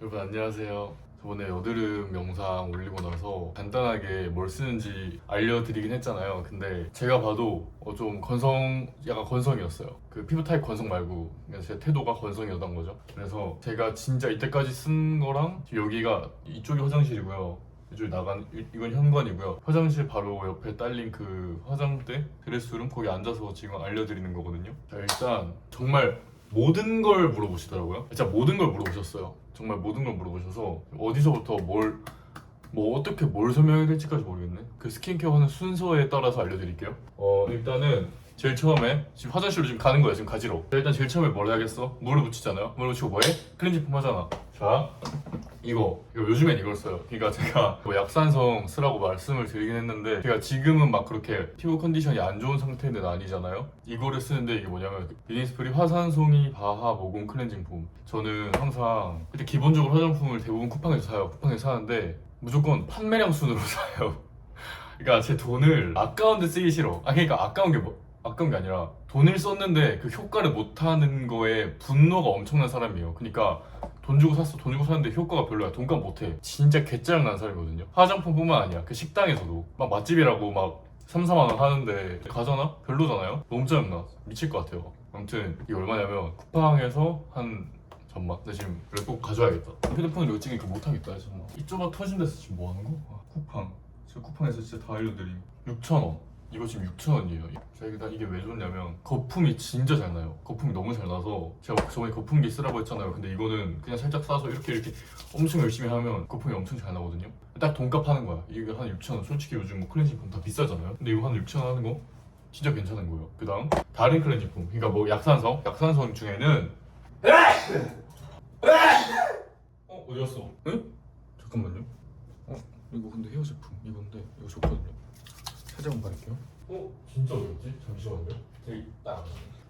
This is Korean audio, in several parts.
여러분 안녕하세요. 저번에 여드름 영상 올리고 나서 간단하게 뭘 쓰는지 알려드리긴 했잖아요. 근데 제가 봐도 어, 좀 건성, 약간 건성이었어요. 그 피부 타입 건성 말고 그냥 제 태도가 건성이었던 거죠. 그래서 제가 진짜 이때까지 쓴 거랑 여기가 이쪽이 화장실이고요. 이쪽이 나간 이- 이건 현관이고요. 화장실 바로 옆에 딸린 그 화장대 드레스룸 거기 앉아서 지금 알려드리는 거거든요. 자 일단 정말 모든 걸 물어보시더라고요. 진짜 모든 걸 물어보셨어요. 정말 모든 걸 물어보셔서 어디서부터 뭘, 뭐 어떻게 뭘 설명해야 될지까지 모르겠네. 그 스킨케어 하는 순서에 따라서 알려드릴게요. 어 일단은 제일 처음에 지금 화장실로 지금 가는 거야 지금 가지러. 일단 제일 처음에 뭘 해야겠어? 물을 묻히잖아요. 물을 묻히고 뭐해? 클렌징 폼 하잖아. 자 이거 이거 요즘엔 이걸 써요. 그러니까 제가 뭐 약산성 쓰라고 말씀을 드리긴 했는데 제가 지금은 막 그렇게 피부 컨디션이 안 좋은 상태는 아니잖아요. 이거를 쓰는데 이게 뭐냐면 비니스프리 화산송이 바하 모공 클렌징 폼. 저는 항상 일단 기본적으로 화장품을 대부분 쿠팡에서 사요. 쿠팡에서 사는데 무조건 판매량 순으로 사요. 그러니까 제 돈을 아까운 데 쓰기 싫어. 아 그러니까 아까운 게 뭐? 아까운 게 아니라 돈을 썼는데 그 효과를 못하는 거에 분노가 엄청난 사람이에요. 그러니까 돈 주고 샀어 돈 주고 샀는데 효과가 별로야. 돈값 못해. 진짜 개짜증 나는 사람이거든요. 화장품뿐만 아니야. 그 식당에서도. 막 맛집이라고 막 3, 4만 원 하는데 가잖아? 별로잖아요? 너무 짜증나. 미칠 것 같아요. 아무튼 이게 얼마냐면 쿠팡에서 한 잠깐만. 나 지금 이걸 꼭 가져와야겠다. 휴대폰으로 이거 찍으니까 못하겠다. 잠깐만 이쪽아 터진 데서 지금 뭐 하는 거? 아, 쿠팡. 제가 쿠팡에서 진짜 다 알려드림. 6,000원 이거 지금 6,000원이에요. 자, 일단 이게 왜 좋냐면 거품이 진짜 잘 나요. 거품이 너무 잘 나서 제가 저번에 거품기 쓰라고 했잖아요. 근데 이거는 그냥 살짝 싸서 이렇게 이렇게 엄청 열심히 하면 거품이 엄청 잘 나거든요. 딱 돈값 하는 거야. 이게 한 6,000원. 솔직히 요즘 뭐 클렌징 폼 다 비싸잖아요. 근데 이거 한 6,000원 하는 거 진짜 괜찮은 거예요. 그 다음 다른 클렌징 폼. 그러니까 뭐 약산성, 약산성 중에는 어 어디 갔어? 응? 잠깐만요. 어 이거 근데 헤어 제품 이건데 이거 좋거든요. 살짝만 바를게요. 어? 진짜 어디였지? 잠시만요. 여기 딱.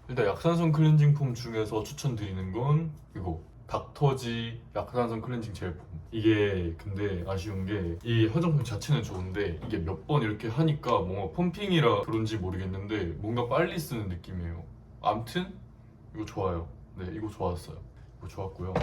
일단 약산성 클렌징 폼 중에서 추천드리는 건 이거 닥터지 약산성 클렌징 젤 폼. 이게 근데 아쉬운 게 이 화장품 자체는 좋은데 이게 몇 번 이렇게 하니까 뭔가 펌핑이라 그런지 모르겠는데 뭔가 빨리 쓰는 느낌이에요. 암튼 이거 좋아요. 네, 이거 좋았어요. 이거 좋았고요.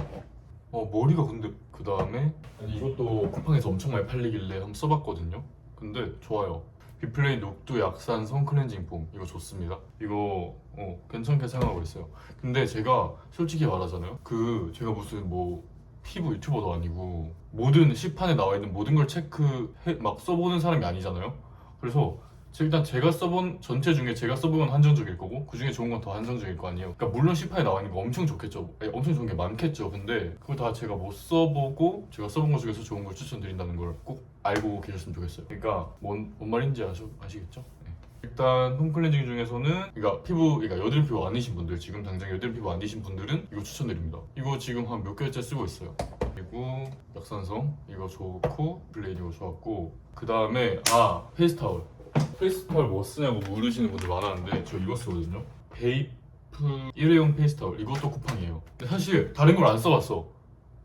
어 머리가 근데 그 다음에 이것도 쿠팡에서 엄청 많이 팔리길래 한번 써봤거든요. 근데 좋아요. 비플레이 녹두 약산성 클렌징 폼 이거 좋습니다. 이거 어, 괜찮게 사용하고 있어요. 근데 제가 솔직히 말하잖아요. 그 제가 무슨 뭐 피부 유튜버도 아니고 모든 시판에 나와 있는 모든 걸 체크해 막 써보는 사람이 아니잖아요. 그래서 제- 일단 제가 써본 전체 중에 제가 써본 건 한정적일 거고 그 중에 좋은 건 더 한정적일 거 아니에요. 그러니까 물론 시판에 나와 있는 거 엄청 좋겠죠. 아니, 엄청 좋은 게 많겠죠. 근데 그거 다 제가 못 써보고 제가 써본 것 중에서 좋은 걸 추천드린다는 걸 꼭 알고 계셨으면 좋겠어요. 그러니까 뭔, 뭔 말인지 아시, 아시겠죠? 네. 일단 홈 클렌징 중에서는 그러니까 피부 그러니까 여드름 피부 아니신 분들 지금 당장 여드름 피부 아니신 분들은 이거 추천드립니다. 이거 지금 한 몇 개월째 쓰고 있어요. 그리고 약산성 이거 좋고 블레인 이거 좋았고 그 다음에 아 페이스 타월 페이스 타월 뭐 쓰냐고 물으시는 분들 많았는데 저 이거 쓰거든요. 베이프 일회용 페이스 타월 이것도 쿠팡이에요. 근데 사실 다른 걸 안 써봤어.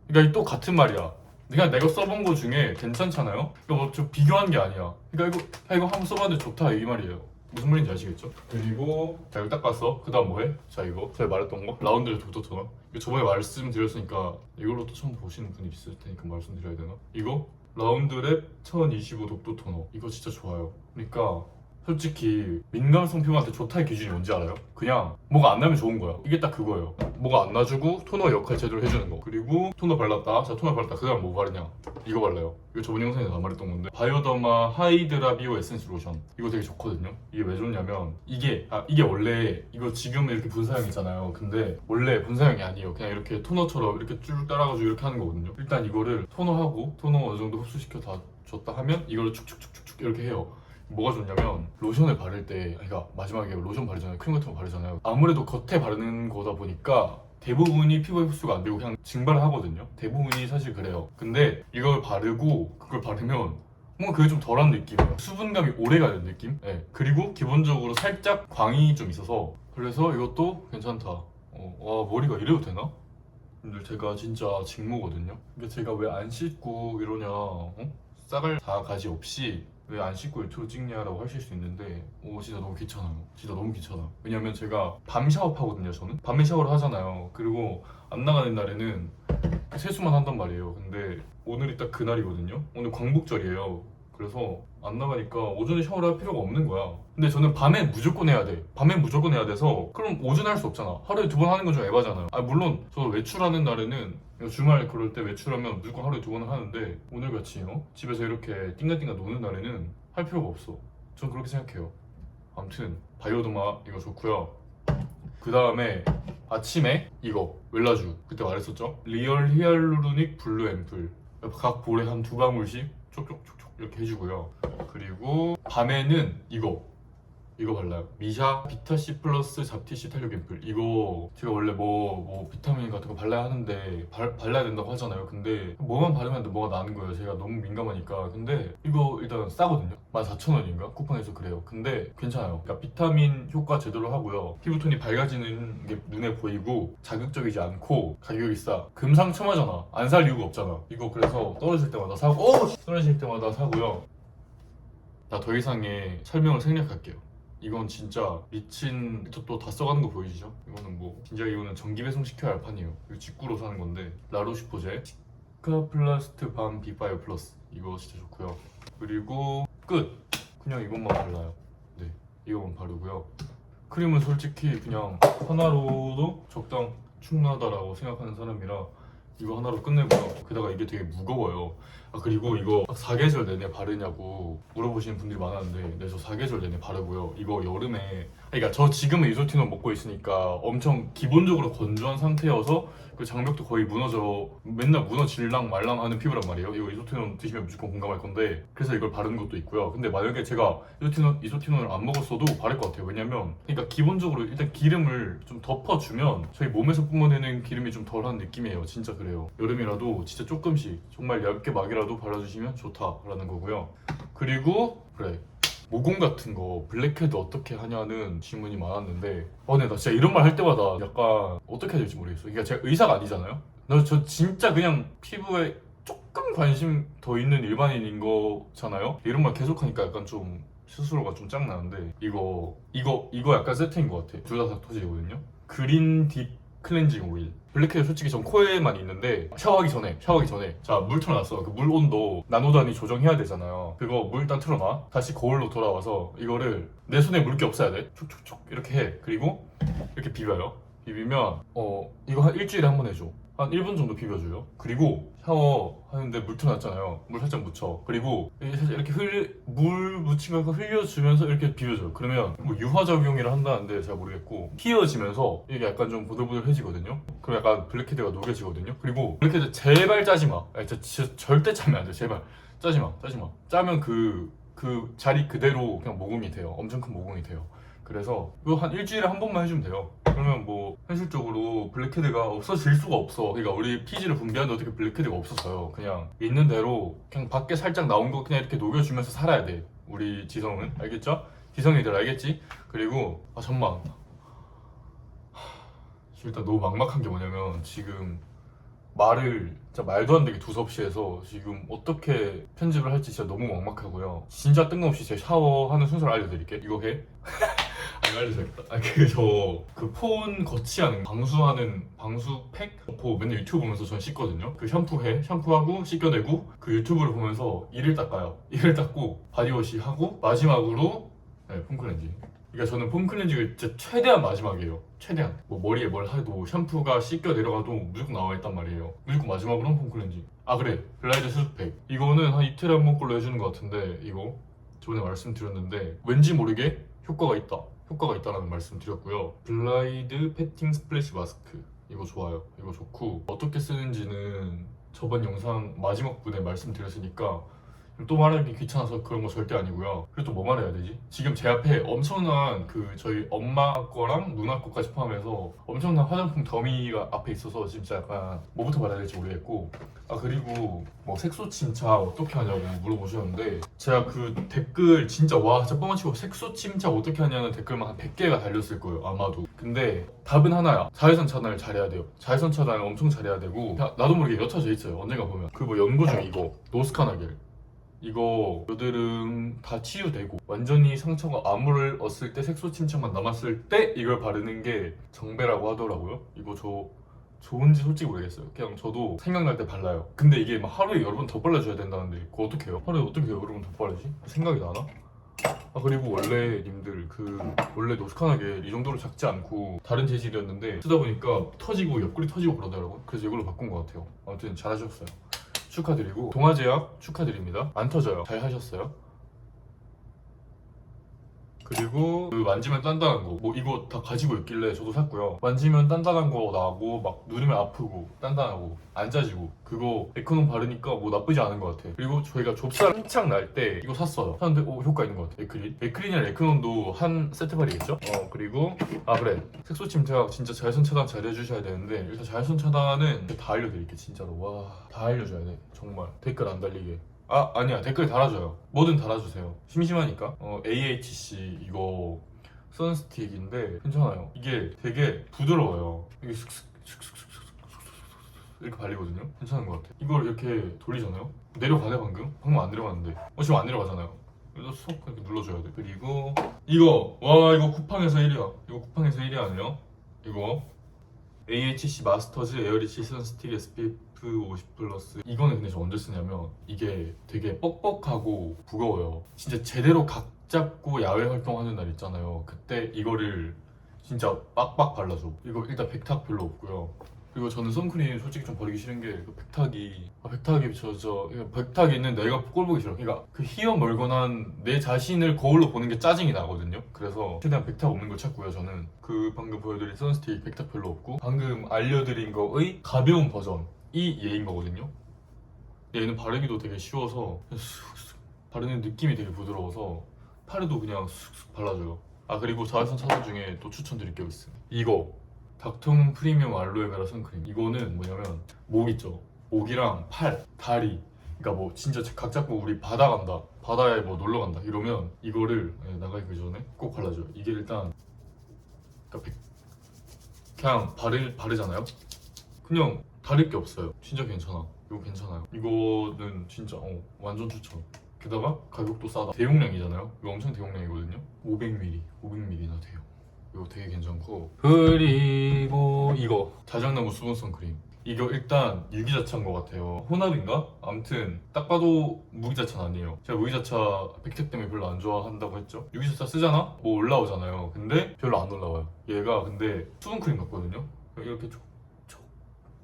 그러니까 또 같은 말이야. 그냥 내가 써본 거 중에 괜찮잖아요. 이거 뭐좀 비교한 게 아니야. 그러니까 이거 아, 이거 한번 써봤는데 좋다 이 말이에요. 무슨 말인지 아시겠죠? 그리고 자 이거 딱 봤어. 그 다음 뭐해? 자 이거 제가 말했던 거 라운드의 독도 토너. 이거 저번에 말씀드렸으니까 이걸로 또 처음 보시는 분이 있을 테니까 말씀드려야 되나? 이거 라운드랩 1025 독도 토너. 이거 진짜 좋아요. 그러니까 솔직히 민감성 피부한테 좋다의 기준이 뭔지 알아요? 그냥 뭐가 안 나면 좋은 거야. 이게 딱 그거예요. 뭐가 안 나주고 토너 역할 제대로 해주는 거. 그리고 토너 발랐다. 자 토너 발랐다. 그 다음 뭐 바르냐? 이거 발라요. 이거 저번 영상에서 안 말했던 건데 바이오더마 하이드라 비오 에센스 로션. 이거 되게 좋거든요. 이게 왜 좋냐면 이게 아 이게 원래 이거 지금 이렇게 분사형이잖아요. 근데 원래 분사형이 아니에요. 그냥 이렇게 토너처럼 이렇게 쭉 따라가지고 이렇게 하는 거거든요. 일단 이거를 토너하고 토너 어느 정도 흡수시켜 다 줬다 하면 이걸 축축축축축 이렇게 해요. 뭐가 좋냐면 로션을 바를 때 그러니까 마지막에 로션 바르잖아요. 크림 같은 거 바르잖아요. 아무래도 겉에 바르는 거다 보니까 대부분이 피부에 흡수가 안 되고 그냥 증발을 하거든요. 대부분이 사실 그래요. 근데 이걸 바르고 그걸 바르면 뭔가 그게 좀 덜한 느낌이에요. 수분감이 오래 가는 느낌? 네. 그리고 기본적으로 살짝 광이 좀 있어서 그래서 이것도 괜찮다. 어, 와 머리가 이래도 되나? 근데 제가 진짜 직모거든요. 근데 제가 왜 안 씻고 이러냐 어? 싹을 다 가지 없이 왜 안 씻고 유튜브 찍냐라고 하실 수 있는데 오 진짜 너무 귀찮아요. 진짜 너무 귀찮아 왜냐면 제가 밤 샤워하거든요 저는? 밤에 샤워를 하잖아요. 그리고 안 나가는 날에는 세수만 한단 말이에요. 근데 오늘이 딱 그날이거든요. 오늘 광복절이에요. 그래서 안 나가니까 오전에 샤워를 할 필요가 없는 거야. 근데 저는 밤에 무조건 해야 돼. 밤에 무조건 해야 돼서 그럼 오전에 할 수 없잖아. 하루에 두 번 하는 건좀 에바잖아요. 아 물론 저 외출하는 날에는 주말 그럴 때 외출하면 무조건 하루에 두 번은 하는데 오늘같이 어? 집에서 이렇게 띵가띵가 노는 날에는 할 필요가 없어. 전 그렇게 생각해요. 아무튼 바이오도마 이거 좋고요. 그 다음에 아침에 이거 웰라주 그때 말했었죠? 리얼 히알루로닉 블루 앰플. 각 볼에 한 두 방울씩 촉촉촉촉 이렇게 해주고요. 그리고 밤에는 이거 이거 발라요. 미샤 비타C 플러스 잡티시 탄력 앰플. 이거 제가 원래 뭐, 뭐 비타민 같은 거 발라야 하는데 발, 발라야 된다고 하잖아요. 근데 뭐만 바르면 뭐가 나는 거예요. 제가 너무 민감하니까. 근데 이거 일단 싸거든요. 14,000원인가? 쿠팡에서 그래요. 근데 괜찮아요. 그러니까 비타민 효과 제대로 하고요. 피부톤이 밝아지는 게 눈에 보이고 자극적이지 않고 가격이 싸. 금상첨화잖아. 안 살 이유가 없잖아. 이거 그래서 떨어질 때마다 사고 오! 떨어질 때마다 사고요. 나 더 이상의 설명을 생략할게요 이건 진짜 미친 또 다 써가는 거 보이시죠? 이거는 뭐 진짜 이거는 전기 배송 시켜야 할 판이에요. 이거 직구로 사는 건데. 라로시포제. 시카 플라스트 밤 비바이오 플러스. 이거 진짜 좋고요. 그리고 끝! 그냥 이것만 발라요. 네 이것만 바르고요. 크림은 솔직히 그냥 하나로도 적당 충분하다라고 생각하는 사람이라 이거 하나로 끝내고요. 게다가 이게 되게 무거워요. 아 그리고 이거 사계절 내내 바르냐고 물어보시는 분들이 많았는데 네 저 사계절 내내 바르고요. 이거 여름에 그러니까 저 지금은 이소티논 먹고 있으니까 엄청 기본적으로 건조한 상태여서 그 장벽도 거의 무너져 맨날 무너질랑 말랑 하는 피부란 말이에요. 이거 이소티논 드시면 무조건 공감할 건데 그래서 이걸 바르는 것도 있고요. 근데 만약에 제가 이소티논, 이소티논을 안 먹었어도 바를 것 같아요. 왜냐면 그러니까 기본적으로 일단 기름을 좀 덮어주면 저희 몸에서 뿜어내는 기름이 좀 덜한 느낌이에요. 진짜 그래요. 여름이라도 진짜 조금씩 정말 얇게 막이라도 발라주시면 좋다라는 거고요. 그리고 그래 모공 같은 거 블랙헤드 어떻게 하냐는 질문이 많았는데 어 근데 나 진짜 이런 말 할 때마다 약간 어떻게 해야 될지 모르겠어. 그러니까 제가 의사가 아니잖아요? 나 저 진짜 그냥 피부에 조금 관심 더 있는 일반인인 거잖아요? 이런 말 계속 하니까 약간 좀 스스로가 좀 짱나는데 이거 이거 이거 약간 세트인 것 같아. 둘다 닥터지거든요? 그린 딥 클렌징 오일 블랙헤드 솔직히 전 코에만 있는데 샤워하기 전에 샤워하기 전에. 자 물 틀어놨어. 그 물 온도 나노 단위 조정해야 되잖아요. 그거 물 일단 틀어놔. 다시 거울로 돌아와서 이거를 내 손에 물기 없어야 돼. 촉촉촉 이렇게 해. 그리고 이렇게 비벼요. 비비면 어 이거 한 일주일에 한 번 해줘 한 1분 정도 비벼줘요. 그리고 샤워하는데 물 틀어놨잖아요. 물 살짝 묻혀. 그리고 이렇게 이렇게 흘, 물 묻히면서 흘려주면서 이렇게 비벼줘요. 그러면 뭐 유화작용이라 한다는데 잘 모르겠고 휘어지면서 이게 약간 좀 보들보들해지거든요. 그럼 약간 블랙헤드가 녹여지거든요. 그리고 블랙헤드 제발 짜지 마. 아니 진짜, 절대 짜면 안 돼 제발. 짜지 마. 짜지 마. 짜면 그, 그 자리 그대로 그냥 모공이 돼요. 엄청 큰 모공이 돼요. 그래서 이거 한 일주일에 한 번만 해주면 돼요 그러면 뭐 현실적으로 블랙헤드가 없어질 수가 없어. 그러니까 우리 피지를 분비하는데 어떻게 블랙헤드가 없었어요. 그냥 있는 대로 그냥 밖에 살짝 나온 거 그냥 이렇게 녹여주면서 살아야 돼. 우리 지성은. 알겠죠? 지성이들 알겠지? 그리고 아 잠만 일단 너무 막막한 게 뭐냐면 지금 말을 진짜 말도 안 되게 두섭이 해서 지금 어떻게 편집을 할지 진짜 너무 막막하고요. 진짜 뜬금없이 제 샤워하는 순서를 알려드릴게 이거 해? 안 알려줘야겠다 아 그저그폰 거치하는 방수하는 방수팩? 고 맨날 유튜브 보면서 전 씻거든요. 그 샴푸해. 샴푸하고 씻겨내고 그 유튜브를 보면서 이를 닦아요. 이를 닦고 바디워시 하고 마지막으로 네, 폼클렌징. 그러니까 저는 폼클렌징을 진짜 최대한 마지막이에요. 최대한. 뭐 머리에 뭘 해도 샴푸가 씻겨 내려가도 무조건 나와 있단 말이에요. 무조건 마지막으로는 폼클렌징. 아 그래. 글라이드 수수팩. 이거는 한 이틀에 한 번 걸로 해주는 것 같은데 이거. 저번에 말씀드렸는데 왠지 모르게 효과가 있다 효과가 있다라는 말씀 드렸고요. 글라이드 패팅 스플래시 마스크. 이거 좋아요. 이거 좋고. 어떻게 쓰는지는 저번 영상 마지막 분에 말씀드렸으니까 또 말하기 귀찮아서 그런 거 절대 아니고요. 그리고 또 뭐 말해야 되지? 지금 제 앞에 엄청난 그 저희 엄마 거랑 누나 거까지 포함해서 엄청난 화장품 더미가 앞에 있어서 진짜 약간 뭐부터 말해야 될지 모르겠고. 아 그리고 뭐 색소 침착 어떻게 하냐고 물어보셨는데 제가 그 댓글 진짜 와 진짜 뻥치고 색소 침착 어떻게 하냐는 댓글만 한 100개가 달렸을 거예요 아마도. 근데 답은 하나야. 자외선 차단을 잘해야 돼요. 자외선 차단을 엄청 잘해야 되고. 야, 나도 모르게 옅어져 있어요 언젠가 보면. 그뭐 연구 중에 이거 노스카나겔 이거 여드름 다 치유되고 완전히 상처가 아물을 얻을 때 색소 침착만 남았을 때 이걸 바르는 게 정배라고 하더라고요. 이거 저 좋은지 솔직히 모르겠어요. 그냥 저도 생각날 때 발라요. 근데 이게 막 하루에 여러 번 더 발라줘야 된다는데 그거 어떻게 해요? 하루에 어떻게 여러 번 더 바르지? 생각이 나나? 아 그리고 원래 님들 그 원래 노스카나게 이 정도로 작지 않고 다른 재질이었는데 쓰다 보니까 터지고 옆구리 터지고 그러더라고요. 그래서 이걸로 바꾼 것 같아요. 아무튼 잘하셨어요. 축하드리고 동아제약 축하드립니다. 안 터져요. 잘 하셨어요. 그리고 그 만지면 단단한 거. 뭐 이거 다 가지고 있길래 저도 샀고요. 만지면 단단한 거 나고 막 누르면 아프고 단단하고 안 짜지고 그거 에코논 바르니까 뭐 나쁘지 않은 것 같아. 그리고 저희가 좁쌀 한창 날 때 이거 샀어요. 샀는데 오 효과 있는 것 같아. 에크린 에크린이랑 에코논도 한 세트 발이겠죠? 어 그리고 아 그래. 색소 침착 진짜 자외선 차단 잘 해주셔야 되는데 일단 자외선 차단은 다 알려드릴게 진짜로. 와 다 알려줘야 돼 정말. 댓글 안 달리게 아 아니야. 댓글 달아줘요. 뭐든 달아주세요. 심심하니까. 어 AHC 이거 선스틱인데 괜찮아요. 이게 되게 부드러워요. 이게 슥슥 슥슥 슥슥 이렇게 발리거든요. 괜찮은 것 같아. 이걸 이렇게 돌리잖아요? 내려가네 방금? 방금 안 내려갔는데. 어 지금 안 내려가잖아요. 그래서 쏙 이렇게 눌러줘야 돼. 그리고 이거. 와 이거 쿠팡에서 1위야. 이거 쿠팡에서 1위 아니에요? 이거. AHC 마스터즈 에어리치 선스틱 SPF 50 플러스. 이거는 근데 저 언제 쓰냐면 이게 되게 뻑뻑하고 무거워요. 진짜 제대로 각 잡고 야외 활동하는 날 있잖아요. 그때 이거를 진짜 빡빡 발라줘. 이거 일단 백탁 별로 없고요. 그리고 저는 선크림 솔직히 좀 버리기 싫은 게그 백탁이 아, 백탁이 저저 백탁이 있는 내가 꼴 보기 싫어. 그러니까 그 희어 멀건한 내 자신을 거울로 보는 게 짜증이 나거든요. 그래서 최대한 백탁 없는 걸 찾고요 저는. 그 방금 보여드린 선스틱 백탁 별로 없고 방금 알려드린 거의 가벼운 버전 이 얘인 거거든요. 얘는 바르기도 되게 쉬워서 쑥쑥 바르는 느낌이 되게 부드러워서 팔에도 그냥 쑥쑥 발라줘요. 아 그리고 자외선 차단 중에 또 추천드릴 게 있어요. 이거. 닥통 프리미엄 알로에베라 선크림. 이거는 뭐냐면 목 있죠? 목이랑 팔, 다리. 그러니까 뭐 진짜 각 잡고 우리 바다 간다. 바다에 뭐 놀러 간다. 이러면 이거를 예, 나가기 전에 꼭 발라줘요. 이게 일단 그러니까 백- 그냥 바르, 바르잖아요? 그냥 다를 게 없어요. 진짜 괜찮아. 이거 괜찮아요. 이거는 진짜 어, 완전 추천. 게다가 가격도 싸다. 대용량이잖아요. 이거 엄청 대용량이거든요. 500ml 500ml나 돼요. 이거 되게 괜찮고. 그리고 이거. 자작나무 수분 선크림. 이거 일단 유기자차인 것 같아요. 혼합인가? 아무튼 딱 봐도 무기자차는 아니에요. 제가 무기자차 백색 때문에 별로 안 좋아한다고 했죠. 유기자차 쓰잖아? 뭐 올라오잖아요. 근데 별로 안 올라와요. 얘가 근데 수분크림 같거든요. 이렇게 촉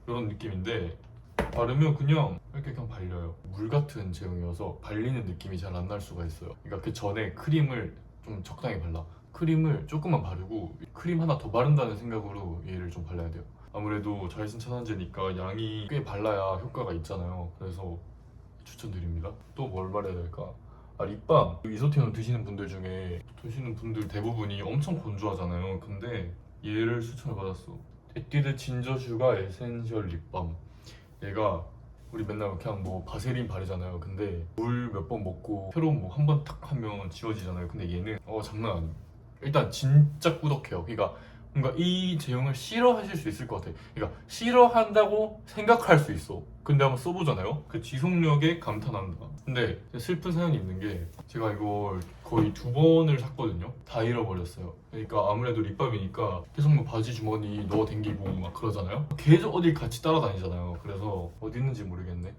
촉 이런 느낌인데 바르면 그냥 이렇게 그냥 발려요. 물 같은 제형이어서 발리는 느낌이 잘 안 날 수가 있어요. 그러니까 그 전에 크림을 좀 적당히 발라. 크림을 조금만 바르고 크림 하나 더 바른다는 생각으로 얘를 좀 발라야 돼요. 아무래도 자외선 차단제니까 양이 꽤 발라야 효과가 있잖아요. 그래서 추천드립니다. 또뭘 말해야 될까? 아 립밤. 이소테논 드시는 분들 중에 드시는 분들 대부분이 엄청 건조하잖아요. 근데 얘를 추천을 받았어 에뛰드 진저 슈가 에센셜 립밤. 얘가 우리 맨날 그냥 뭐 바세린 바르잖아요. 근데 물 몇 번 먹고 페론 뭐한 번 탁 하면 지워지잖아요. 근데 얘는 어 장난 아니에요 일단 진짜 꾸덕해요. 그러니까 뭔가 이 제형을 싫어하실 수 있을 것 같아 그러니까 싫어한다고 생각할 수 있어. 근데 한번 써보잖아요? 그 지속력에 감탄한다. 근데 슬픈 사연이 있는 게 제가 이걸 거의 두 번을 샀거든요. 다 잃어버렸어요. 그러니까 아무래도 립밤이니까 계속 뭐 바지 주머니 넣어 댕기고 막 그러잖아요? 계속 어딜 같이 따라다니잖아요. 그래서 어디 있는지 모르겠네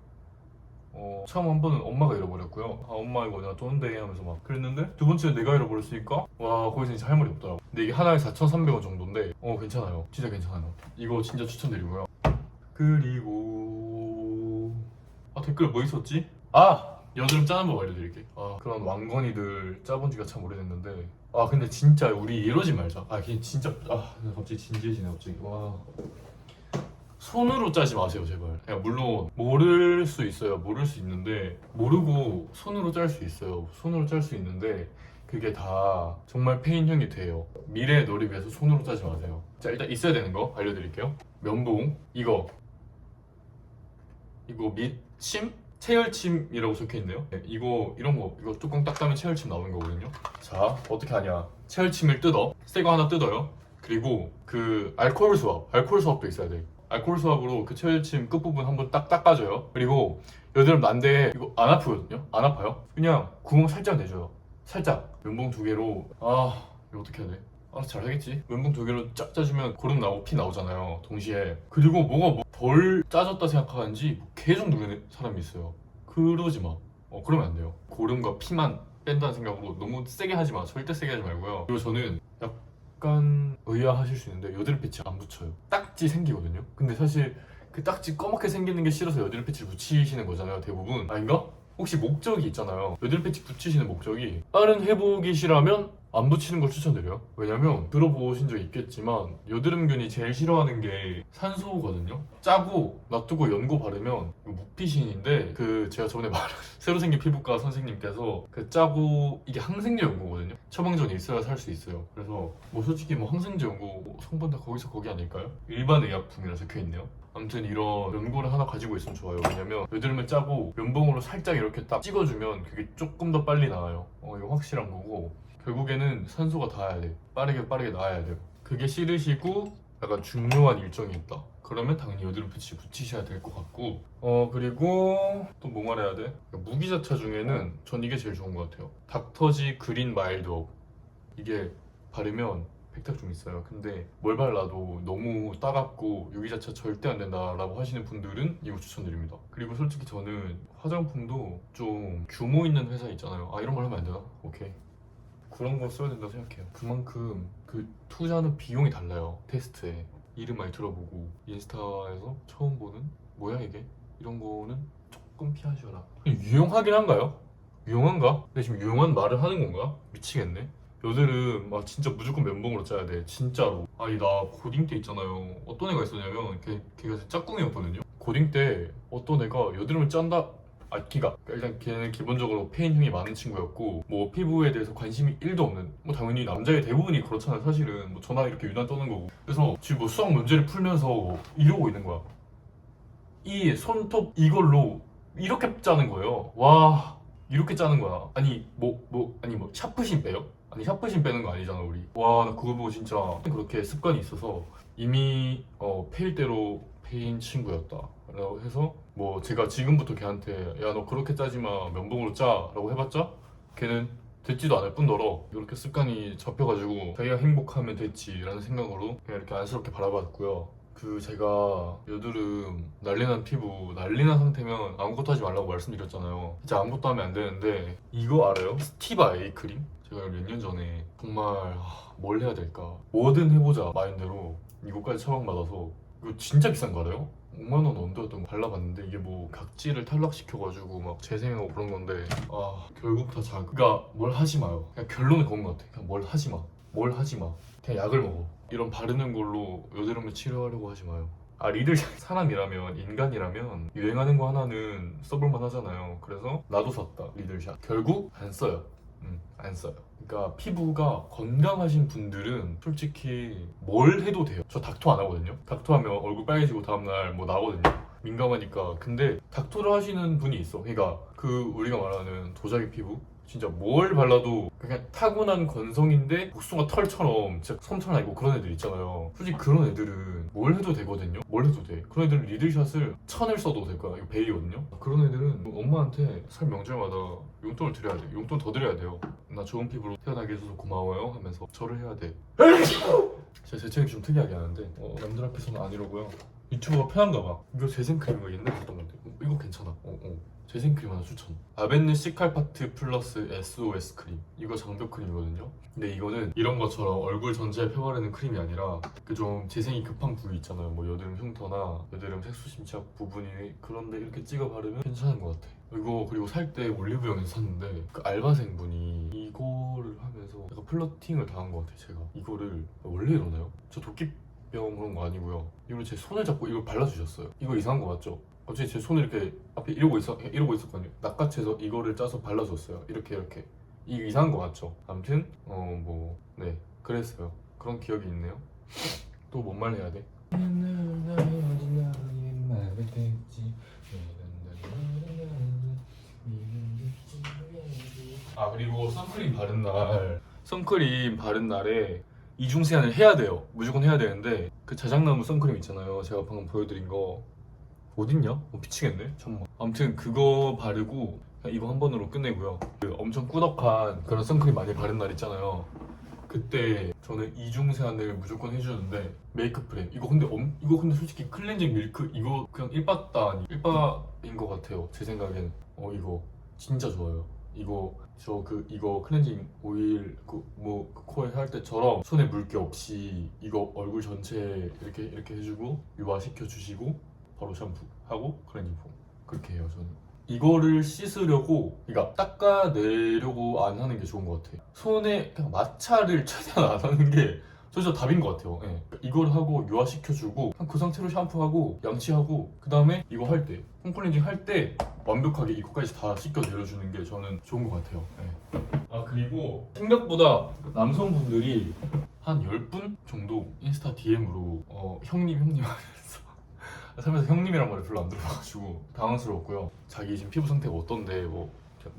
어, 처음 한 번은 엄마가 잃어버렸고요. 아, 엄마 이거 내가 줬는데 하면서 막 그랬는데 두 번째는 내가 잃어버렸으니까 와 거기서 이제 할 말이 없더라고. 근데 이게 하나에 4,300원 정도인데 어 괜찮아요. 진짜 괜찮아요. 이거 진짜 추천드리고요. 그리고 아 댓글 뭐 있었지? 아 여드름 짜는 법 알려드릴게. 아 그런 왕건이들 짜본 지가 참 오래됐는데 아 근데 진짜 우리 이러지 말자. 아 진짜 아 갑자기 진지해지네 갑자기 와. 손으로 짜지 마세요 제발. 그냥 물론 모를 수 있어요 모를 수 있는데 모르고 손으로 짤 수 있어요. 손으로 짤 수 있는데 그게 다 정말 페인형이 돼요. 미래의 너를 위해서 손으로 짜지 마세요. 자 일단 있어야 되는 거 알려드릴게요. 면봉 이거. 이거 밑침? 체열침이라고 적혀있네요. 네, 이거 이런 거. 이거 뚜껑 딱 따면 체열침 나오는 거거든요. 자 어떻게 하냐? 체열침을 뜯어. 새 거 하나 뜯어요. 그리고 그 알코올 수압. 알코올 수압도 있어야 돼 알코올 수압으로 그 체열침 끝부분 한번 딱 닦아줘요. 그리고 여드름 난데 이거 안 아프거든요? 안 아파요? 그냥 구멍 살짝 내줘요. 살짝. 면봉 두 개로. 아 이거 어떻게 해야 돼? 알아서 잘 하겠지? 면봉 두 개로 쫙 짜주면 고름 나오고 피 나오잖아요 동시에. 그리고 뭐가 뭐 덜 짜졌다 생각하는지 뭐 계속 누르는 사람이 있어요. 그러지 마. 어, 그러면 안 돼요. 고름과 피만 뺀다는 생각으로 너무 세게 하지 마. 절대 세게 하지 말고요. 그리고 저는 약 간 의아하실 수 있는데 여드름 패치 안 붙여요. 딱지 생기거든요. 근데 사실 그 딱지 검게 생기는 게 싫어서 여드름 패치를 붙이시는 거잖아요 대부분. 아닌가? 혹시 목적이 있잖아요. 여드름 패치 붙이시는 목적이 빠른 회복이 싫으면 안 붙이는 걸 추천드려요. 왜냐면 들어보신 적 있겠지만 여드름균이 제일 싫어하는 게 산소거든요. 짜고 놔두고 연고 바르면 이거 무피신인데 그 제가 저번에 말한 새로 생긴 피부과 선생님께서 그 짜고 이게 항생제 연고거든요 처방전이 있어야 살 수 있어요 그래서 뭐 솔직히 뭐 항생제 연고 성분 다 거기서 거기 아닐까요? 일반 의약품이라 적혀있네요 아무튼 이런 연고를 하나 가지고 있으면 좋아요. 왜냐면 여드름을 짜고 면봉으로 살짝 이렇게 딱 찍어주면 그게 조금 더 빨리 나와요. 어, 이거 확실한 거고 결국에는 산소가 닿아야 돼. 빠르게 빠르게 나와야 돼요. 그게 싫으시고 약간 중요한 일정이 있다. 그러면 당연히 여드름 패치 붙이셔야 될 것 같고 어 그리고 또 뭐 말해야 돼? 무기자차 중에는 전 이게 제일 좋은 것 같아요. 닥터지 그린 마일드업 이게 바르면 백탁 좀 있어요. 근데 뭘 발라도 너무 따갑고 유기자차 절대 안 된다라고 하시는 분들은 이거 추천드립니다. 그리고 솔직히 저는 화장품도 좀 규모 있는 회사 있잖아요. 아 이런 걸 하면 안 되나? 오케이. 그런 거 써야 된다고 생각해요. 그만큼 그 투자하는 비용이 달라요. 테스트에 이름 많이 들어보고 인스타에서 처음 보는 뭐야 이게 이런 거는 조금 피하셔라. 유용하긴 한가요? 유용한가? 근데 지금 유용한 말을 하는 건가? 미치겠네. 여드름 막 진짜 무조건 면봉으로 짜야 돼 진짜로 아니 나 고딩 때 있잖아요 어떤 애가 있었냐면 걔, 걔가 짝꿍이었거든요 고딩 때 어떤 애가 여드름을 짠다 아 키가 일단 걔는 기본적으로 페인형이 많은 친구였고 뭐 피부에 대해서 관심이 1도 없는 뭐 당연히 남자의 대부분이 그렇잖아요 사실은. 뭐 전화 이렇게 유난 떠는 거고. 그래서 지금 뭐 수학 문제를 풀면서 이러고 있는 거야. 이 손톱 이걸로 이렇게 짜는 거예요. 와 이렇게 짜는 거야. 아니 뭐뭐 아니 뭐 샤프심 빼요? 아니 샤프심 빼는 거 아니잖아 우리. 와 나 그거 보고 진짜 그렇게 습관이 있어서 이미 어 페일 대로 페인 친구였다. 라고 해서 뭐 제가 지금부터 걔한테 야 너 그렇게 짜지 마. 면봉으로 짜. 라고 해봤자 걔는 듣지도 않을 뿐더러 이렇게 습관이 잡혀가지고 자기가 행복하면 됐지라는 생각으로 그냥 이렇게 안쓰럽게 바라봤고요. 그 제가 여드름 난리난 피부 난리난 상태면 아무것도 하지 말라고 말씀드렸잖아요. 진짜 아무것도 하면 안 되는데 이거 알아요? 스티바 A 크림? 제가 몇 년 전에 정말 아, 뭘 해야 될까? 뭐든 해보자 마인드로 이거까지 처방받아서 이거 진짜 비싼 거 알아요? 5만 원 언더였던 거 발라봤는데 이게 뭐 각질을 탈락시켜가지고 막 재생하고 그런 건데 아 결국 다 자. 그러니까 뭘 하지 마요. 그냥 결론은 그건 것 같아. 그냥 뭘 하지 마. 뭘 하지 마. 그냥 약을 먹어. 이런 바르는 걸로 여드름을 치료하려고 하지 마요. 아 리들 사람이라면 인간이라면 유행하는 거 하나는 써볼만 하잖아요. 그래서 나도 샀다 리들샷. 결국 안 써요. 음, 안 써요. 그러니까 피부가 건강하신 분들은 솔직히 뭘 해도 돼요. 저 닥터 안 하거든요. 닥터 하면 얼굴 빨개지고 다음날 뭐 나거든요. 민감하니까. 근데 닥터를 하시는 분이 있어. 그러니까 그 우리가 말하는 도자기 피부. 진짜 뭘 발라도 그냥 타고난 건성인데 복숭아 털처럼 진짜 솜털 나고 그런 애들 있잖아요. 솔직히 그런 애들은 뭘 해도 되거든요. 뭘 해도 돼. 그런 애들은 리들샷을 천을 써도 될 거야. 이거 베이거든요. 그런 애들은 엄마한테 설 명절마다 용돈을 드려야 돼. 용돈 더 드려야 돼요. 나 좋은 피부로 태어나게 해줘서 고마워요 하면서 절을 해야 돼. 제 재채기 좀 특이하게 하는데 어, 남들 앞에서는 안 이러고요. 유튜브가 편한가 봐. 이거 재생크림 이거 옛날에 썼던 건데 어, 이거 괜찮아. 어, 어. 재생크림 하나 추천. 아벤느 시칼파트 플러스 SOS 크림. 이거 장벽 크림이거든요. 근데 이거는 이런 것처럼 얼굴 전체에 펴바르는 크림이 아니라 그 좀 재생이 급한 부위 있잖아요. 뭐 여드름 흉터나 여드름 색소심착 부분이 그런데 이렇게 찍어 바르면 괜찮은 것 같아. 이거 그리고 살 때 올리브영에서 샀는데 그 알바생 분이 이거를 하면서 약간 플러팅을 당한 것 같아. 제가 이거를 원래 이러나요? 저 도끼병 그런 거 아니고요. 이걸 제 손을 잡고 이걸 발라주셨어요. 이거 이상한 거 맞죠? 갑자기 제 손을 이렇게 앞에 이러고 있어 이러고 있었거든요. 낚아채서 이거를 짜서 발라줬어요. 이렇게 이렇게 이 이상한 거 맞죠? 아무튼 어 뭐 네 그랬어요. 그런 기억이 있네요. 또 뭔 말 해야 돼? 아 그리고 선크림 바른 날 선크림 바른 날에 이중 세안을 해야 돼요. 무조건 해야 되는데 그 자작나무 선크림 있잖아요. 제가 방금 보여드린 거 어딨냐? 어, 미치겠네. 잠깐만. 아무튼 그거 바르고 그냥 이거 한 번으로 끝내고요. 그 엄청 꾸덕한 그런 선크림 많이 바른 날 있잖아요. 그때 저는 이중 세안을 무조건 해주는데 메이크업 프레임 이거 근데 엄, 이거 근데 솔직히 클렌징 밀크 이거 그냥 아니 일바인 것 같아요. 제 생각엔 어 이거 진짜 좋아요. 이거 저 그 이거 클렌징 오일 그뭐 코에 할 때처럼 손에 물기 없이 이거 얼굴 전체 이렇게 이렇게 해주고 유화시켜 주시고 바로 샴푸 하고 클렌징 폼. 그렇게 해요 저는. 이거를 씻으려고 그러니까 닦아내려고 안 하는 게 좋은 것 같아요. 손에 그냥 마찰을 최대한 안 하는 게 진짜 답인 것 같아요. 예. 이걸 하고 유화시켜주고 그 상태로 샴푸하고 양치하고 그 다음에 이거 할 때 홈클렌징 할 때 완벽하게 이거까지 다 씻겨 내려주는 게 저는 좋은 것 같아요. 예. 아 그리고 생각보다 남성분들이 한 10분 정도 인스타 DM으로 어, 형님 형님 하면서 살면서 형님이란 말을 별로 안 들어봐가지고 당황스러웠고요. 자기 지금 피부 상태가 어떤데 뭐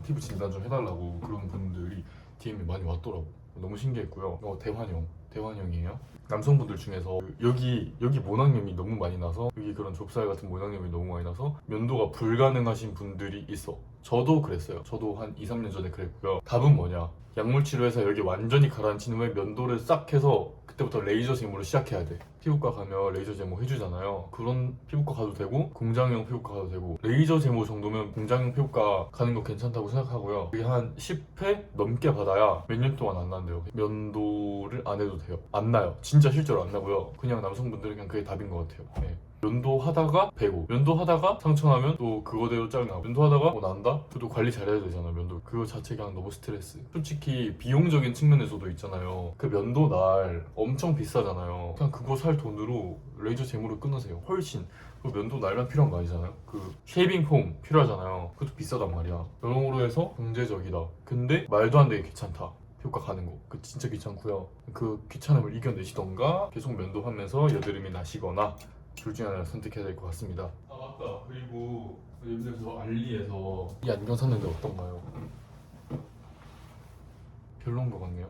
피부 진단 좀 해달라고 그런 분들이 DM이 많이 왔더라고. 너무 신기했고요. 어, 대환영 대환영이에요. 남성분들 중에서 그 여기 여기 모낭염이 너무 많이 나서 여기 그런 좁쌀 같은 모낭염이 너무 많이 나서 면도가 불가능하신 분들이 있어 저도 그랬어요. 저도 한 2, 3년 전에 그랬고요. 답은 뭐냐? 약물 치료해서 여기 완전히 가라앉힌 후에 면도를 싹 해서 그때부터 레이저 제모를 시작해야 돼. 피부과 가면 레이저 제모 해주잖아요. 그런 피부과 가도 되고 공장형 피부과 가도 되고 레이저 제모 정도면 공장형 피부과 가는 거 괜찮다고 생각하고요. 그게 한 10회 넘게 받아야 몇 년 동안 안 난대요. 면도를 안 해도 돼요. 안 나요. 진짜 실제로 안 나고요. 그냥 남성분들은 그냥 그게 답인 것 같아요. 네. 면도하다가 배고 면도하다가 상처나면 또 그거대로 짱나고 면도하다가 뭐 난다? 그것도 관리 잘해야 되잖아 면도. 그거 자체가 너무 스트레스. 솔직히 비용적인 측면에서도 있잖아요. 그 면도 날 엄청 비싸잖아요. 그냥 그거 살 돈으로 레이저 제모를 끊으세요. 훨씬. 그 면도 날만 필요한 거 아니잖아요 그 쉐이빙 폼 필요하잖아요. 그것도 비싸단 말이야. 여러모로 해서 경제적이다. 근데 말도 안 되게 귀찮다. 피부과 가는 거. 그 진짜 귀찮고요. 그 귀찮음을 이겨내시던가 계속 면도하면서 여드름이 나시거나 둘 중에 하나를 선택해야 될 것 같습니다. 아 맞다. 그리고 여기서 알리에서 이 안경 샀는데 어떤가요? 별로인 것 같네요.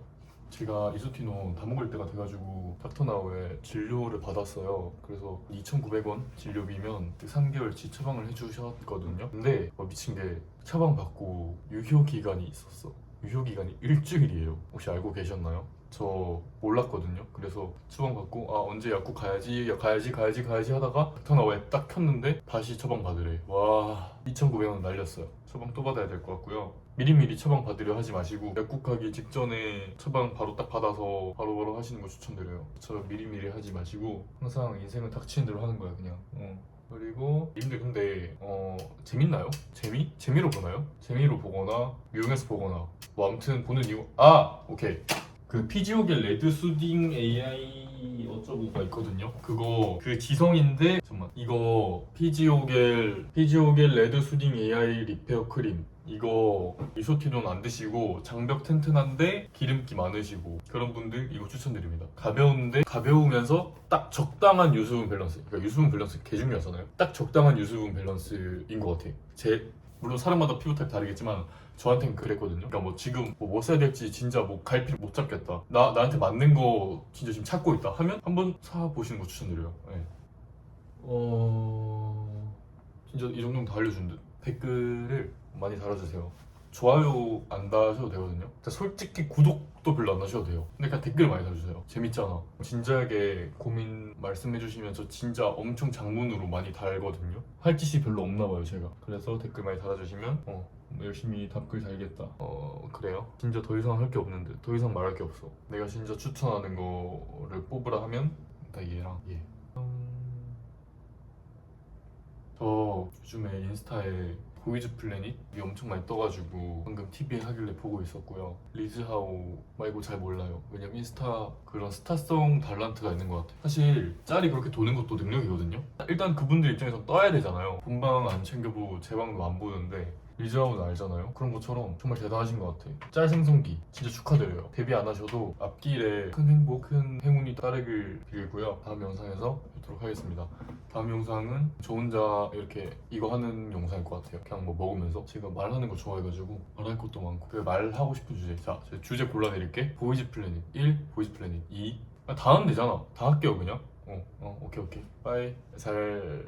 제가 이소티논 다 먹을 때가 돼가지고 닥터나우에 진료를 받았어요. 그래서 2,900원 진료비면 3개월치 처방을 해주셨거든요. 근데 어, 미친 게 처방 받고 유효 기간이 있었어. 유효 기간이 일주일이에요. 혹시 알고 계셨나요? 저 몰랐거든요. 그래서 처방 받고 아 언제 약국 가야지, 야, 가야지, 가야지, 가야지 하다가 닥터나우에 딱 켰는데 다시 처방 받으래. 와 2,900원 날렸어요. 처방 또 받아야 될 것 같고요. 미리미리 처방 받으려 하지 마시고 약국 가기 직전에 처방 바로 딱 받아서 바로바로 하시는 거 추천드려요. 저 미리미리 하지 마시고 항상 인생은 닥치는 대로 하는 거야 그냥. 어. 그리고 님들 근데 어 재밌나요? 재미? 재미로 보나요? 재미로 보거나 미용해서 보거나 뭐 아무튼 보는 이유 아 오케이 그 피지오겔 레드 수딩 AI 어쩌고가 있거든요. 그거 그 지성인데 잠만 이거 피지오겔 피지오겔 레드 수딩 AI 리페어 크림 이거 이소티돈 안 드시고 장벽 튼튼한데 기름기 많으시고 그런 분들 이거 추천드립니다. 가벼운데 가벼우면서 딱 적당한 유수분 밸런스. 그러니까 유수분 밸런스 개 중요하잖아요. 딱 적당한 유수분 밸런스인 것 같아. 제 물론 사람마다 피부 타입 다르겠지만 저한테는 그랬거든요. 그러니까 뭐 지금 뭐, 뭐 써야 될지 진짜 뭐 갈피를 못 잡겠다. 나 나한테 맞는 거 진짜 지금 찾고 있다 하면 한번 사 보시는 거 추천드려요. 네. 어 진짜 이 정도면 다 알려준 듯. 댓글을 많이 달아주세요. 좋아요 안 다셔도 되거든요. 솔직히 구독도 별로 안 하셔도 돼요. 근데 그냥 댓글 많이 달아주세요. 재밌잖아. 진지하게 고민 말씀해주시면 저 진짜 엄청 장문으로 많이 달거든요. 할 짓이 별로 없나 봐요 제가. 그래서 댓글 많이 달아주시면 어 열심히 답글 달겠다. 어 그래요. 진짜 더 이상 할 게 없는데 더 이상 말할 게 없어. 내가 진짜 추천하는 거를 뽑으라 하면 딱 얘랑 얘. 음, 저 요즘에 인스타에 보이즈 플래닛이 엄청 많이 떠가지고 방금 TV에 하길래 보고 있었고요. 리즈하우 말고 잘 몰라요. 왜냐면 인스타 그런 스타성 달란트가 있는 것 같아요. 사실 짤이 그렇게 도는 것도 능력이거든요. 일단 그분들 입장에서 떠야 되잖아요. 본방 안 챙겨보고 제 방도 안 보는데 리즈하우는 알잖아요. 그런 것처럼 정말 대단하신 것 같아요. 짤 생성기 진짜 축하드려요. 데뷔 안 하셔도 앞길에 큰 행복, 큰 행운이 따르길 빌고요. 다음 영상에서 뵙도록 하겠습니다. 다음 영상은 저 혼자 이렇게 이거 하는 영상일 것 같아요. 그냥 뭐 먹으면서 제가 말하는 거 좋아해가지고 말할 것도 많고 그 말하고 싶은 주제 자 주제 골라드릴게 보이즈 플래닛 1 보이즈 플래닛 2 아, 다 하면 되잖아 다 할게요 그냥 어, 어 오케이 오케이 빠이 잘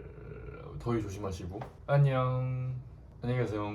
더위 조심하시고 안녕 안녕히 계세요